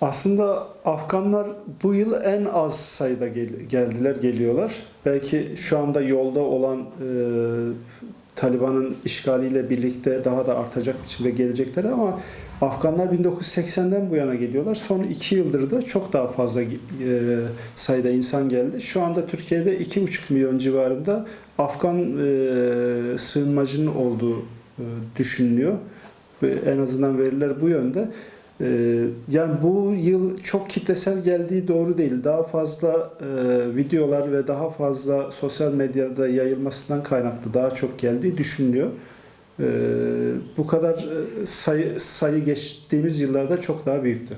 Aslında Afganlar bu yıl en az sayıda gel- geldiler, geliyorlar. Belki şu anda yolda olan e, Taliban'ın işgaliyle birlikte daha da artacak biçimde gelecekler ama Afganlar 1980'den bu yana geliyorlar. Son iki yıldır da çok daha fazla e, sayıda insan geldi. Şu anda Türkiye'de 2,5 milyon civarında Afgan e, sığınmacının olduğu e, düşünülüyor. En azından veriler bu yönde. Ee, Yani bu yıl çok kitlesel geldiği doğru değil. Daha fazla e, videolar ve daha fazla sosyal medyada yayılmasından kaynaklı daha çok geldiği düşünülüyor. Ee, Bu kadar e, sayı, sayı geçtiğimiz yıllarda çok daha büyüktü.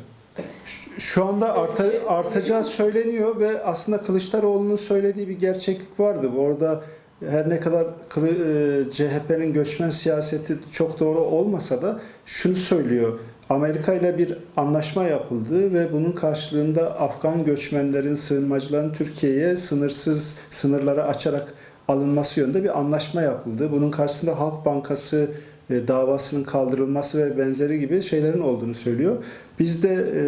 Şu- anda arta, artacağı söyleniyor ve aslında Kılıçdaroğlu'nun söylediği bir gerçeklik vardı. Orada her ne kadar e, CHP'nin göçmen siyaseti çok doğru olmasa da şunu söylüyor. Amerika ile bir anlaşma yapıldı ve bunun karşılığında Afgan göçmenlerin, sığınmacıların Türkiye'ye sınırsız sınırları açarak alınması yönünde bir anlaşma yapıldı. Bunun karşısında Halk Bankası e, davasının kaldırılması ve benzeri gibi şeylerin olduğunu söylüyor. Biz de e,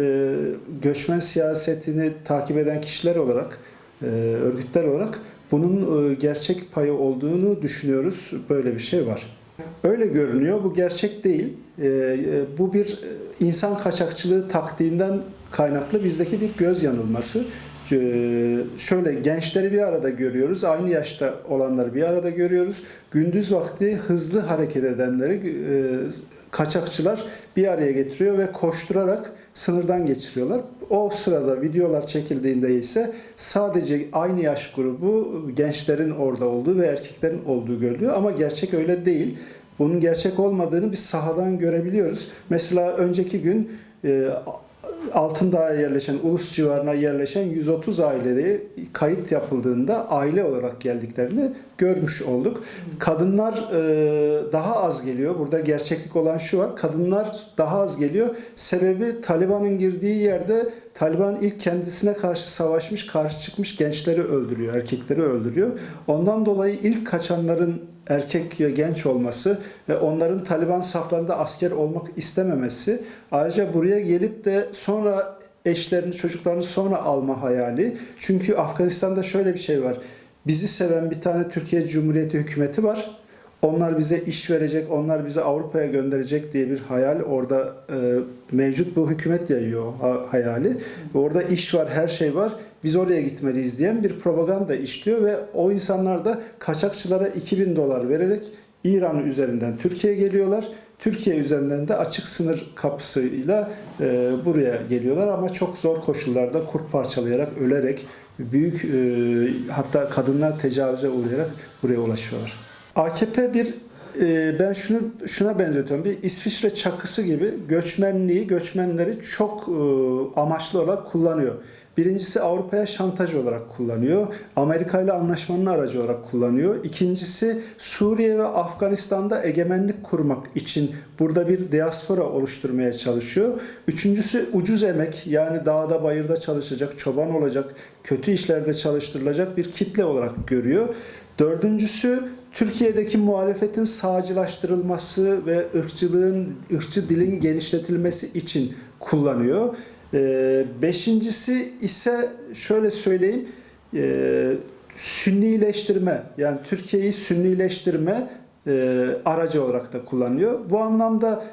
göçmen siyasetini takip eden kişiler olarak, e, örgütler olarak bunun gerçek payı olduğunu düşünüyoruz. Böyle bir şey var. Öyle görünüyor. Bu gerçek değil. E, e, bu bir e, insan kaçakçılığı taktiğinden kaynaklı bizdeki bir göz yanılması. Ee, şöyle gençleri bir arada görüyoruz. Aynı yaşta olanları bir arada görüyoruz. Gündüz vakti hızlı hareket edenleri e, kaçakçılar bir araya getiriyor ve koşturarak sınırdan geçiriyorlar. O sırada videolar çekildiğinde ise sadece aynı yaş grubu gençlerin orada olduğu ve erkeklerin olduğu görülüyor ama gerçek öyle değil. Bunun gerçek olmadığını biz sahadan görebiliyoruz. Mesela önceki gün e, Altındağ'a yerleşen, Ulus civarına yerleşen 130 aileyi kayıt yapıldığında aile olarak geldiklerini görmüş olduk. Kadınlar e, daha az geliyor. Burada gerçeklik olan şu var. Kadınlar daha az geliyor. Sebebi Taliban'ın girdiği yerde Taliban ilk kendisine karşı savaşmış, karşı çıkmış gençleri öldürüyor, erkekleri öldürüyor. Ondan dolayı ilk kaçanların erkek ve genç olması ve onların Taliban saflarında asker olmak istememesi ayrıca buraya gelip de sonra eşlerini çocuklarını sonra alma hayali. Çünkü Afganistan'da şöyle bir şey var. Bizi seven bir tane Türkiye Cumhuriyeti hükümeti var. Onlar bize iş verecek, onlar bizi Avrupa'ya gönderecek diye bir hayal orada e, mevcut bu hükümet yayıyor ha- hayali. Orada iş var, her şey var. Biz oraya gitmeliyiz diyen bir propaganda işliyor ve o insanlar da kaçakçılara 2000 dolar vererek İran üzerinden Türkiye'ye geliyorlar. Türkiye üzerinden de açık sınır kapısıyla e, buraya geliyorlar ama çok zor koşullarda kurt parçalayarak, ölerek, büyük e, hatta kadınlar tecavüze uğrayarak buraya ulaşıyorlar. AKP bir e, ben şunu şuna benzetiyorum. Bir İsviçre çakısı gibi göçmenliği, göçmenleri çok e, amaçlı olarak kullanıyor. Birincisi Avrupa'ya şantaj olarak kullanıyor. Amerika ile anlaşmanın aracı olarak kullanıyor. İkincisi Suriye ve Afganistan'da egemenlik kurmak için burada bir diaspora oluşturmaya çalışıyor. Üçüncüsü ucuz emek yani dağda bayırda çalışacak, çoban olacak, kötü işlerde çalıştırılacak bir kitle olarak görüyor. Dördüncüsü Türkiye'deki muhalefetin sağcılaştırılması ve ırkçılığın, ırkçı dilin genişletilmesi için kullanıyor. Ee, beşincisi ise şöyle söyleyeyim, e, sünnileştirme yani Türkiye'yi sünnileştirme e, aracı olarak da kullanıyor. Bu anlamda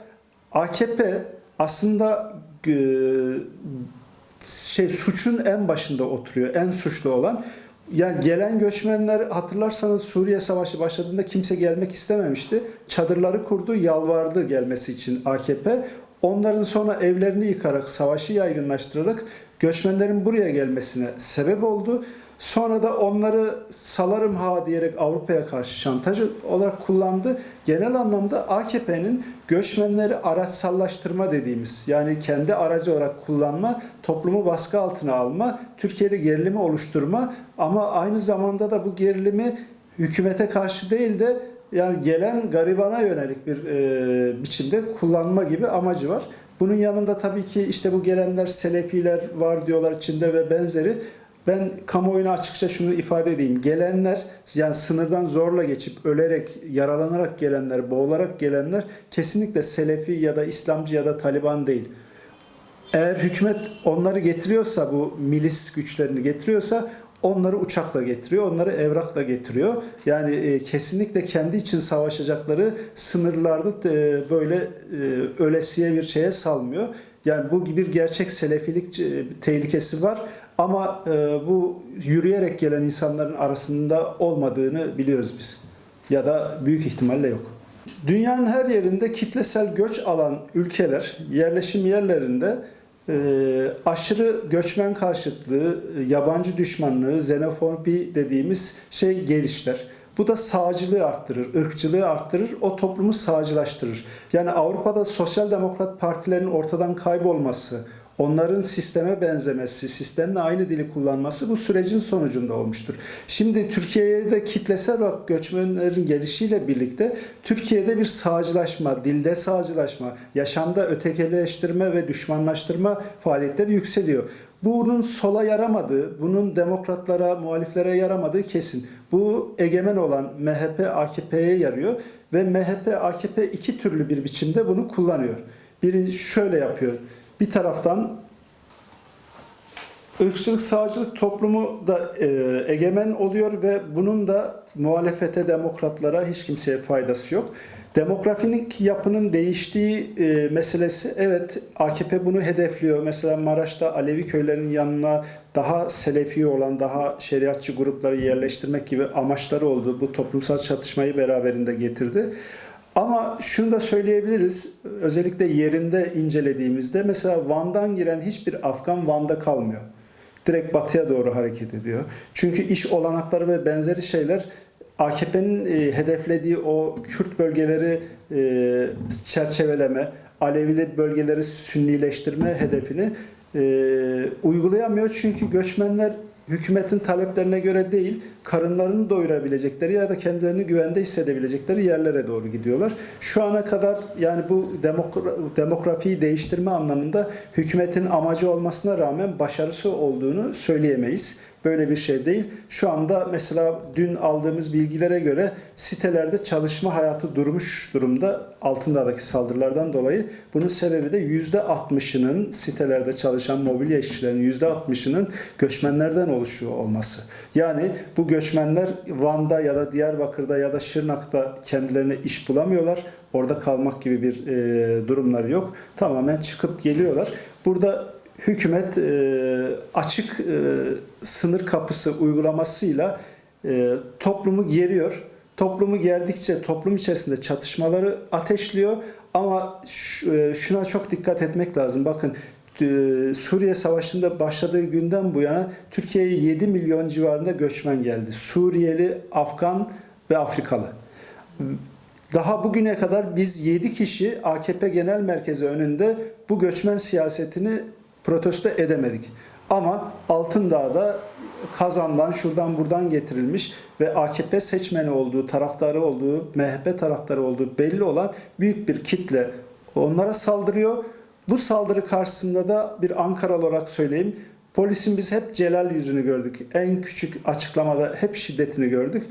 AKP aslında e, şey suçun en başında oturuyor, en suçlu olan. Yani gelen göçmenler hatırlarsanız Suriye Savaşı başladığında kimse gelmek istememişti. Çadırları kurdu, yalvardı gelmesi için AKP. Onların sonra evlerini yıkarak, savaşı yaygınlaştırarak göçmenlerin buraya gelmesine sebep oldu. Sonra da onları salarım ha diyerek Avrupa'ya karşı şantaj olarak kullandı. Genel anlamda AKP'nin göçmenleri araçsallaştırma dediğimiz yani kendi aracı olarak kullanma, toplumu baskı altına alma, Türkiye'de gerilimi oluşturma ama aynı zamanda da bu gerilimi hükümete karşı değil de yani gelen garibana yönelik bir e, biçimde kullanma gibi amacı var. Bunun yanında tabii ki işte bu gelenler Selefiler var diyorlar içinde ve benzeri. Ben kamuoyuna açıkça şunu ifade edeyim. Gelenler yani sınırdan zorla geçip ölerek, yaralanarak gelenler, boğularak gelenler kesinlikle Selefi ya da İslamcı ya da Taliban değil. Eğer hükümet onları getiriyorsa bu milis güçlerini getiriyorsa onları uçakla getiriyor, onları evrakla getiriyor. Yani e, kesinlikle kendi için savaşacakları sınırlarda e, böyle e, ölesiye bir şeye salmıyor. Yani bu bir gerçek selefilik e, tehlikesi var ama e, bu yürüyerek gelen insanların arasında olmadığını biliyoruz biz. Ya da büyük ihtimalle yok. Dünyanın her yerinde kitlesel göç alan ülkeler, yerleşim yerlerinde e, aşırı göçmen karşıtlığı, e, yabancı düşmanlığı, xenofobi dediğimiz şey gelişler. Bu da sağcılığı arttırır, ırkçılığı arttırır, o toplumu sağcılaştırır. Yani Avrupa'da sosyal demokrat partilerin ortadan kaybolması, onların sisteme benzemesi, sistemle aynı dili kullanması bu sürecin sonucunda olmuştur. Şimdi Türkiye'de kitlesel olarak göçmenlerin gelişiyle birlikte Türkiye'de bir sağcılaşma, dilde sağcılaşma, yaşamda ötekileştirme ve düşmanlaştırma faaliyetleri yükseliyor. Bunun sola yaramadığı, bunun demokratlara, muhaliflere yaramadığı kesin. Bu egemen olan MHP, AKP'ye yarıyor ve MHP, AKP iki türlü bir biçimde bunu kullanıyor. Biri şöyle yapıyor. Bir taraftan ırkçılık, sağcılık toplumu da e, egemen oluyor ve bunun da muhalefete, demokratlara hiç kimseye faydası yok. Demografik yapının değiştiği e, meselesi evet AKP bunu hedefliyor. Mesela Maraş'ta Alevi köylerinin yanına daha selefi olan, daha şeriatçı grupları yerleştirmek gibi amaçları oldu. Bu toplumsal çatışmayı beraberinde getirdi. Ama şunu da söyleyebiliriz. Özellikle yerinde incelediğimizde mesela Van'dan giren hiçbir Afgan Van'da kalmıyor. Direkt batıya doğru hareket ediyor. Çünkü iş olanakları ve benzeri şeyler AKP'nin e, hedeflediği o Kürt bölgeleri e, çerçeveleme, Alevili bölgeleri sünnileştirme hedefini e, uygulayamıyor. Çünkü göçmenler hükümetin taleplerine göre değil, karınlarını doyurabilecekleri ya da kendilerini güvende hissedebilecekleri yerlere doğru gidiyorlar. Şu ana kadar yani bu demokra- demografiyi değiştirme anlamında hükümetin amacı olmasına rağmen başarısı olduğunu söyleyemeyiz. Böyle bir şey değil. Şu anda mesela dün aldığımız bilgilere göre sitelerde çalışma hayatı durmuş durumda altındaki saldırılardan dolayı. Bunun sebebi de %60'ının sitelerde çalışan mobilya işçilerinin %60'ının göçmenlerden oluşuyor olması. Yani bu göçmenler Van'da ya da Diyarbakır'da ya da Şırnak'ta kendilerine iş bulamıyorlar. Orada kalmak gibi bir e, durumları yok. Tamamen çıkıp geliyorlar. Burada hükümet e, açık e, sınır kapısı uygulamasıyla e, toplumu geriyor. Toplumu gerdikçe toplum içerisinde çatışmaları ateşliyor ama e, şuna çok dikkat etmek lazım. Bakın e, Suriye Savaşı'nda başladığı günden bu yana Türkiye'ye 7 milyon civarında göçmen geldi. Suriyeli, Afgan ve Afrikalı. Daha bugüne kadar biz 7 kişi AKP Genel Merkezi önünde bu göçmen siyasetini protesto edemedik. Ama Altındağ'da Kazan'dan şuradan buradan getirilmiş ve AKP seçmeni olduğu, taraftarı olduğu, MHP taraftarı olduğu belli olan büyük bir kitle onlara saldırıyor. Bu saldırı karşısında da bir Ankaralı olarak söyleyeyim. Polisin biz hep celal yüzünü gördük. En küçük açıklamada hep şiddetini gördük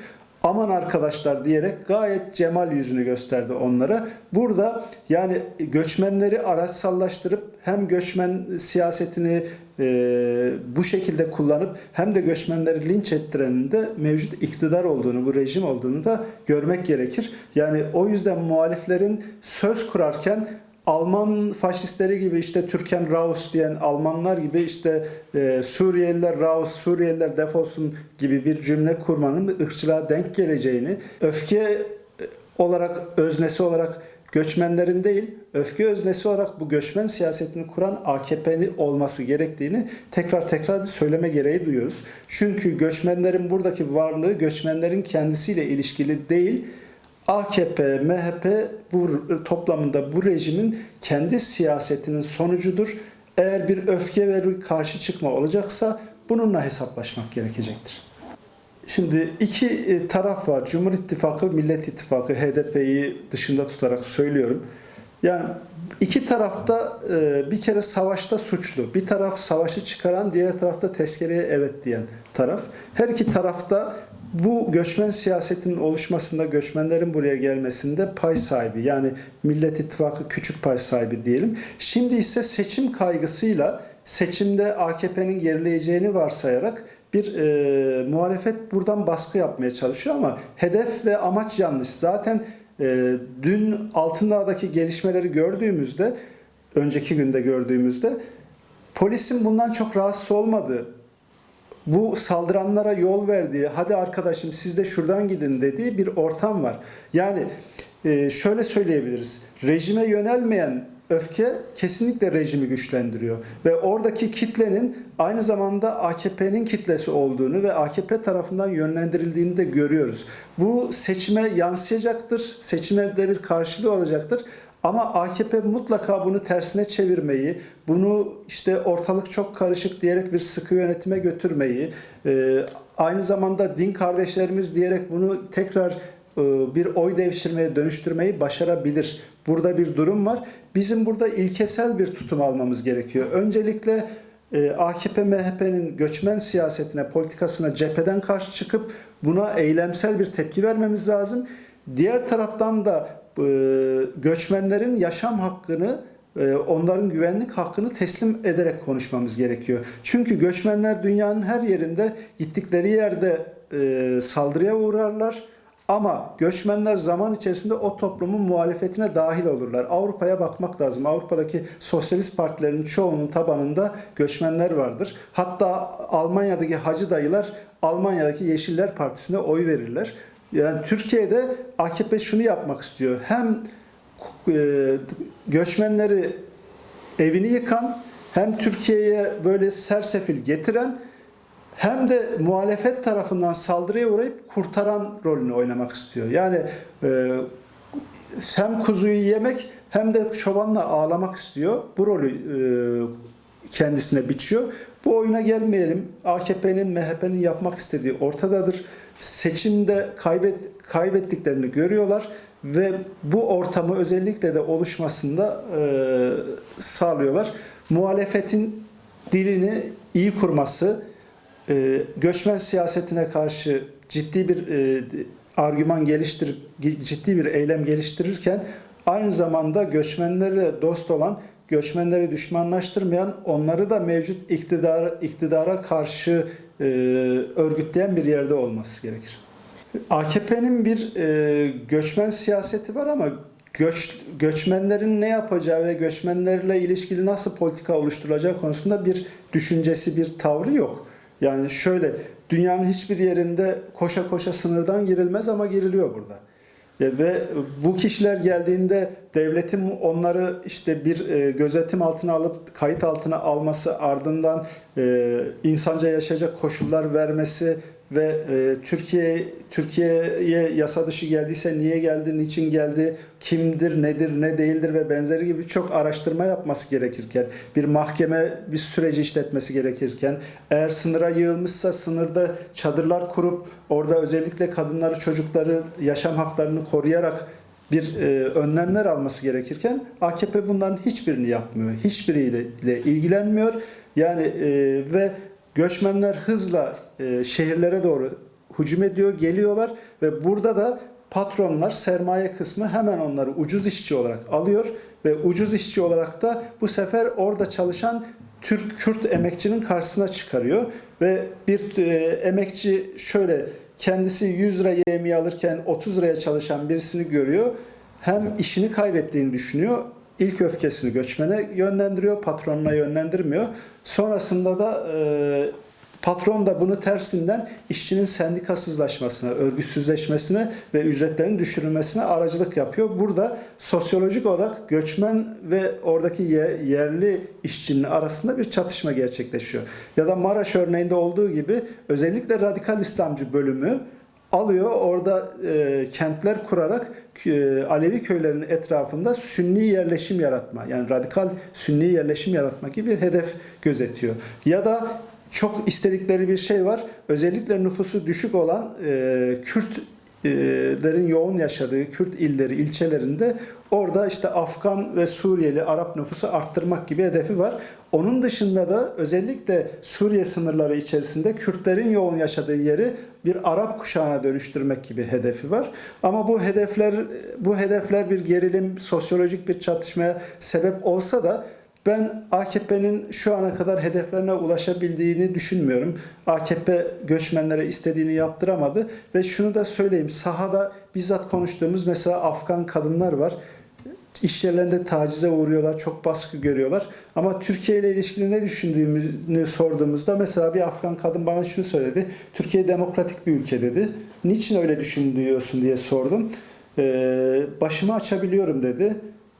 aman arkadaşlar diyerek gayet cemal yüzünü gösterdi onlara. Burada yani göçmenleri araçsallaştırıp hem göçmen siyasetini e, bu şekilde kullanıp hem de göçmenleri linç ettirenin de mevcut iktidar olduğunu, bu rejim olduğunu da görmek gerekir. Yani o yüzden muhaliflerin söz kurarken Alman faşistleri gibi işte Türken Raus diyen Almanlar gibi işte e, Suriyeliler Raus, Suriyeliler defolsun gibi bir cümle kurmanın ırkçılığa denk geleceğini, öfke e, olarak, öznesi olarak göçmenlerin değil, öfke öznesi olarak bu göçmen siyasetini kuran AKP'nin olması gerektiğini tekrar tekrar bir söyleme gereği duyuyoruz. Çünkü göçmenlerin buradaki varlığı göçmenlerin kendisiyle ilişkili değil, AKP, MHP bu toplamında bu rejimin kendi siyasetinin sonucudur. Eğer bir öfke ve bir karşı çıkma olacaksa bununla hesaplaşmak gerekecektir. Şimdi iki e, taraf var. Cumhur İttifakı, Millet İttifakı, HDP'yi dışında tutarak söylüyorum. Yani iki tarafta e, bir kere savaşta suçlu. Bir taraf savaşı çıkaran, diğer tarafta tezkereye evet diyen taraf. Her iki tarafta bu göçmen siyasetinin oluşmasında, göçmenlerin buraya gelmesinde pay sahibi. Yani Millet İttifakı küçük pay sahibi diyelim. Şimdi ise seçim kaygısıyla seçimde AKP'nin gerileyeceğini varsayarak bir e, muhalefet buradan baskı yapmaya çalışıyor ama hedef ve amaç yanlış. Zaten e, dün Altındağ'daki gelişmeleri gördüğümüzde, önceki günde gördüğümüzde polisin bundan çok rahatsız olmadığı, bu saldıranlara yol verdiği, hadi arkadaşım siz de şuradan gidin dediği bir ortam var. Yani e, şöyle söyleyebiliriz. Rejime yönelmeyen öfke kesinlikle rejimi güçlendiriyor. Ve oradaki kitlenin aynı zamanda AKP'nin kitlesi olduğunu ve AKP tarafından yönlendirildiğini de görüyoruz. Bu seçime yansıyacaktır. Seçime de bir karşılığı olacaktır. Ama AKP mutlaka bunu tersine çevirmeyi, bunu işte ortalık çok karışık diyerek bir sıkı yönetime götürmeyi, e, aynı zamanda din kardeşlerimiz diyerek bunu tekrar e, bir oy devşirmeye dönüştürmeyi başarabilir. Burada bir durum var. Bizim burada ilkesel bir tutum almamız gerekiyor. Öncelikle e, AKP MHP'nin göçmen siyasetine, politikasına cepheden karşı çıkıp buna eylemsel bir tepki vermemiz lazım. Diğer taraftan da göçmenlerin yaşam hakkını e, onların güvenlik hakkını teslim ederek konuşmamız gerekiyor. Çünkü göçmenler dünyanın her yerinde gittikleri yerde e, saldırıya uğrarlar. Ama göçmenler zaman içerisinde o toplumun muhalefetine dahil olurlar. Avrupa'ya bakmak lazım. Avrupa'daki sosyalist partilerin çoğunun tabanında göçmenler vardır. Hatta Almanya'daki hacı dayılar Almanya'daki Yeşiller Partisi'ne oy verirler. Yani Türkiye'de AKP şunu yapmak istiyor. Hem e, göçmenleri evini yıkan hem Türkiye'ye böyle sersefil getiren hem de muhalefet tarafından saldırıya uğrayıp kurtaran rolünü oynamak istiyor. Yani e, hem kuzuyu yemek hem de çobanla ağlamak istiyor. Bu rolü e, kendisine biçiyor. Bu oyuna gelmeyelim. AKP'nin, MHP'nin yapmak istediği ortadadır. Seçimde kaybet, kaybettiklerini görüyorlar ve bu ortamı özellikle de oluşmasında e, sağlıyorlar. Muhalefetin dilini iyi kurması, e, göçmen siyasetine karşı ciddi bir e, argüman geliştirip ciddi bir eylem geliştirirken aynı zamanda göçmenlerle dost olan, göçmenleri düşmanlaştırmayan, onları da mevcut iktidara, iktidara karşı e, örgütleyen bir yerde olması gerekir. AKP'nin bir e, göçmen siyaseti var ama göç, göçmenlerin ne yapacağı ve göçmenlerle ilişkili nasıl politika oluşturulacağı konusunda bir düşüncesi, bir tavrı yok. Yani şöyle dünyanın hiçbir yerinde koşa koşa sınırdan girilmez ama giriliyor burada. E, Ve bu kişiler geldiğinde devletin onları işte bir e, gözetim altına alıp kayıt altına alması ardından e, insanca yaşayacak koşullar vermesi ve e, Türkiye Türkiye'ye yasa dışı geldiyse niye geldi, niçin geldi, kimdir, nedir, ne değildir ve benzeri gibi çok araştırma yapması gerekirken, bir mahkeme bir süreci işletmesi gerekirken, eğer sınıra yığılmışsa sınırda çadırlar kurup orada özellikle kadınları, çocukları, yaşam haklarını koruyarak bir e, önlemler alması gerekirken AKP bunların hiçbirini yapmıyor. Hiçbiriyle ilgilenmiyor. Yani e, ve Göçmenler hızla e, şehirlere doğru hücum ediyor, geliyorlar ve burada da patronlar sermaye kısmı hemen onları ucuz işçi olarak alıyor ve ucuz işçi olarak da bu sefer orada çalışan Türk Kürt emekçinin karşısına çıkarıyor ve bir e, emekçi şöyle kendisi 100 lira yemeği alırken 30 liraya çalışan birisini görüyor. Hem işini kaybettiğini düşünüyor ilk öfkesini göçmene yönlendiriyor, patronuna yönlendirmiyor. Sonrasında da e, patron da bunu tersinden işçinin sendikasızlaşmasına, örgütsüzleşmesine ve ücretlerin düşürülmesine aracılık yapıyor. Burada sosyolojik olarak göçmen ve oradaki yerli işçinin arasında bir çatışma gerçekleşiyor. Ya da Maraş örneğinde olduğu gibi özellikle radikal İslamcı bölümü alıyor orada e, kentler kurarak e, Alevi köylerinin etrafında sünni yerleşim yaratma yani radikal sünni yerleşim yaratma gibi bir hedef gözetiyor. Ya da çok istedikleri bir şey var. Özellikle nüfusu düşük olan e, Kürt Kürtlerin yoğun yaşadığı Kürt illeri, ilçelerinde orada işte Afgan ve Suriyeli Arap nüfusu arttırmak gibi hedefi var. Onun dışında da özellikle Suriye sınırları içerisinde Kürtlerin yoğun yaşadığı yeri bir Arap kuşağına dönüştürmek gibi hedefi var. Ama bu hedefler bu hedefler bir gerilim, sosyolojik bir çatışmaya sebep olsa da ben AKP'nin şu ana kadar hedeflerine ulaşabildiğini düşünmüyorum. AKP göçmenlere istediğini yaptıramadı ve şunu da söyleyeyim. Sahada bizzat konuştuğumuz mesela Afgan kadınlar var. İş yerlerinde tacize uğruyorlar, çok baskı görüyorlar. Ama Türkiye ile ilişkili ne düşündüğümüzü sorduğumuzda mesela bir Afgan kadın bana şunu söyledi. Türkiye demokratik bir ülke dedi. Niçin öyle düşünüyorsun diye sordum. Ee, başımı açabiliyorum dedi.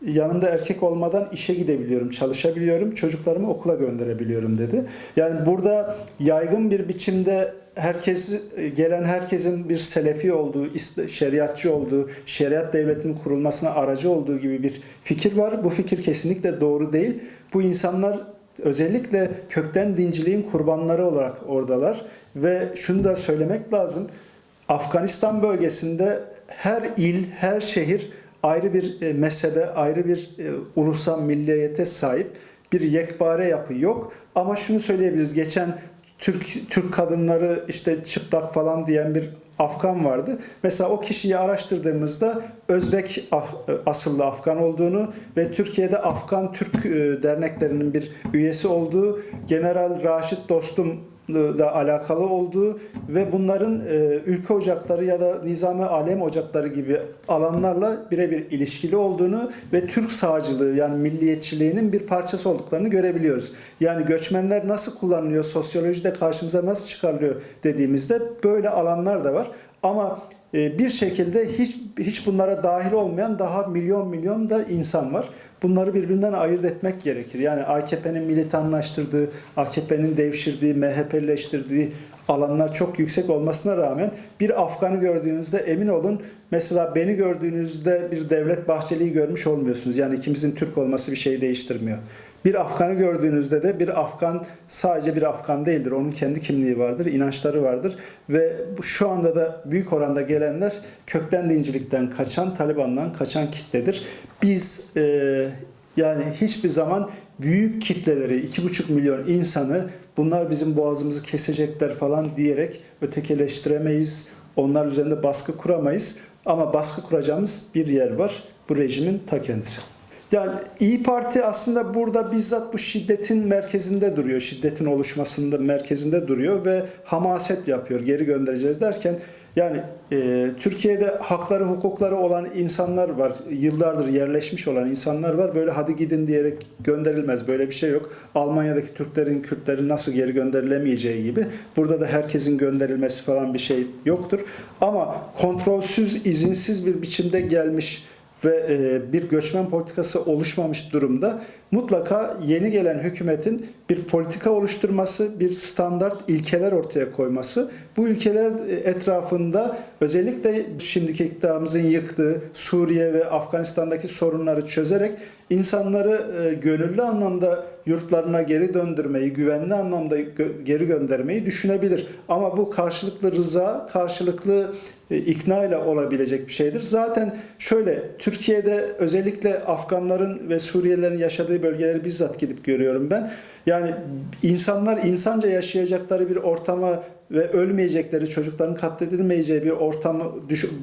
Yanımda erkek olmadan işe gidebiliyorum, çalışabiliyorum, çocuklarımı okula gönderebiliyorum dedi. Yani burada yaygın bir biçimde herkes gelen herkesin bir selefi olduğu, şeriatçı olduğu, şeriat devletinin kurulmasına aracı olduğu gibi bir fikir var. Bu fikir kesinlikle doğru değil. Bu insanlar özellikle kökten dinciliğin kurbanları olarak oradalar ve şunu da söylemek lazım. Afganistan bölgesinde her il, her şehir ayrı bir e, mezhebe, ayrı bir e, ulusal milliyete sahip bir yekpare yapı yok. Ama şunu söyleyebiliriz. Geçen Türk Türk kadınları işte çıplak falan diyen bir Afgan vardı. Mesela o kişiyi araştırdığımızda Özbek asıllı Afgan olduğunu ve Türkiye'de Afgan Türk e, derneklerinin bir üyesi olduğu General Raşit Dostum da alakalı olduğu ve bunların e, ülke ocakları ya da nizami alem ocakları gibi alanlarla birebir ilişkili olduğunu ve Türk sağcılığı yani milliyetçiliğinin bir parçası olduklarını görebiliyoruz. Yani göçmenler nasıl kullanılıyor, sosyolojide karşımıza nasıl çıkarılıyor dediğimizde böyle alanlar da var. Ama bir şekilde hiç hiç bunlara dahil olmayan daha milyon milyon da insan var. Bunları birbirinden ayırt etmek gerekir. Yani AKP'nin militanlaştırdığı, AKP'nin devşirdiği, MHP'leştirdiği alanlar çok yüksek olmasına rağmen bir Afgan'ı gördüğünüzde emin olun mesela beni gördüğünüzde bir Devlet Bahçeli'yi görmüş olmuyorsunuz. Yani ikimizin Türk olması bir şey değiştirmiyor. Bir Afgan'ı gördüğünüzde de bir Afgan sadece bir Afgan değildir. Onun kendi kimliği vardır, inançları vardır ve şu anda da büyük oranda gelenler kökten dincilikten kaçan, Taliban'dan kaçan kitledir. Biz e, yani hiçbir zaman büyük kitleleri, iki buçuk milyon insanı bunlar bizim boğazımızı kesecekler falan diyerek ötekileştiremeyiz. Onlar üzerinde baskı kuramayız. Ama baskı kuracağımız bir yer var. Bu rejimin ta kendisi. Yani İyi Parti aslında burada bizzat bu şiddetin merkezinde duruyor. Şiddetin oluşmasında merkezinde duruyor ve hamaset yapıyor. Geri göndereceğiz derken yani e, Türkiye'de hakları hukukları olan insanlar var. Yıllardır yerleşmiş olan insanlar var. Böyle hadi gidin diyerek gönderilmez. Böyle bir şey yok. Almanya'daki Türklerin, Kürtlerin nasıl geri gönderilemeyeceği gibi. Burada da herkesin gönderilmesi falan bir şey yoktur. Ama kontrolsüz, izinsiz bir biçimde gelmiş ve e, bir göçmen politikası oluşmamış durumda mutlaka yeni gelen hükümetin bir politika oluşturması, bir standart ilkeler ortaya koyması, bu ülkeler etrafında özellikle şimdiki iktidarımızın yıktığı Suriye ve Afganistan'daki sorunları çözerek insanları e, gönüllü anlamda yurtlarına geri döndürmeyi, güvenli anlamda geri göndermeyi düşünebilir. Ama bu karşılıklı rıza, karşılıklı e, ikna ile olabilecek bir şeydir. Zaten şöyle Türkiye'de özellikle Afganların ve Suriyelilerin yaşadığı bölgeleri bizzat gidip görüyorum ben. Yani insanlar insanca yaşayacakları bir ortama ve ölmeyecekleri, çocukların katledilmeyeceği bir ortamı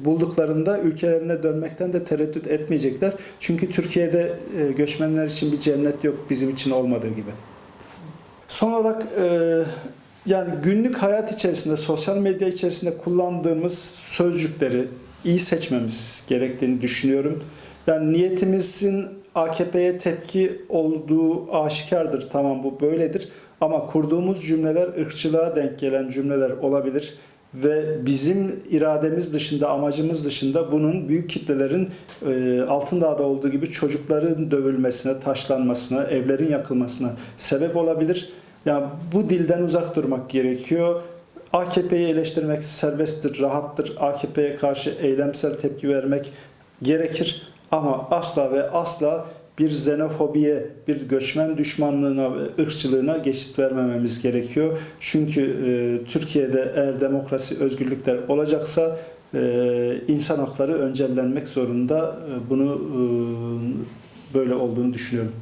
bulduklarında ülkelerine dönmekten de tereddüt etmeyecekler. Çünkü Türkiye'de e, göçmenler için bir cennet yok bizim için olmadığı gibi. Son olarak e, yani günlük hayat içerisinde, sosyal medya içerisinde kullandığımız sözcükleri iyi seçmemiz gerektiğini düşünüyorum. Yani niyetimizin AKP'ye tepki olduğu aşikardır. Tamam bu böyledir. Ama kurduğumuz cümleler ırkçılığa denk gelen cümleler olabilir ve bizim irademiz dışında, amacımız dışında bunun büyük kitlelerin e, Altındağ'da olduğu gibi çocukların dövülmesine, taşlanmasına, evlerin yakılmasına sebep olabilir. Yani bu dilden uzak durmak gerekiyor. AKP'yi eleştirmek serbesttir, rahattır. AKP'ye karşı eylemsel tepki vermek gerekir. Ama asla ve asla bir xenofobiye, bir göçmen düşmanlığına ve ırkçılığına geçit vermememiz gerekiyor. Çünkü e, Türkiye'de eğer demokrasi, özgürlükler olacaksa e, insan hakları öncellenmek zorunda. E, Bunu e, böyle olduğunu düşünüyorum.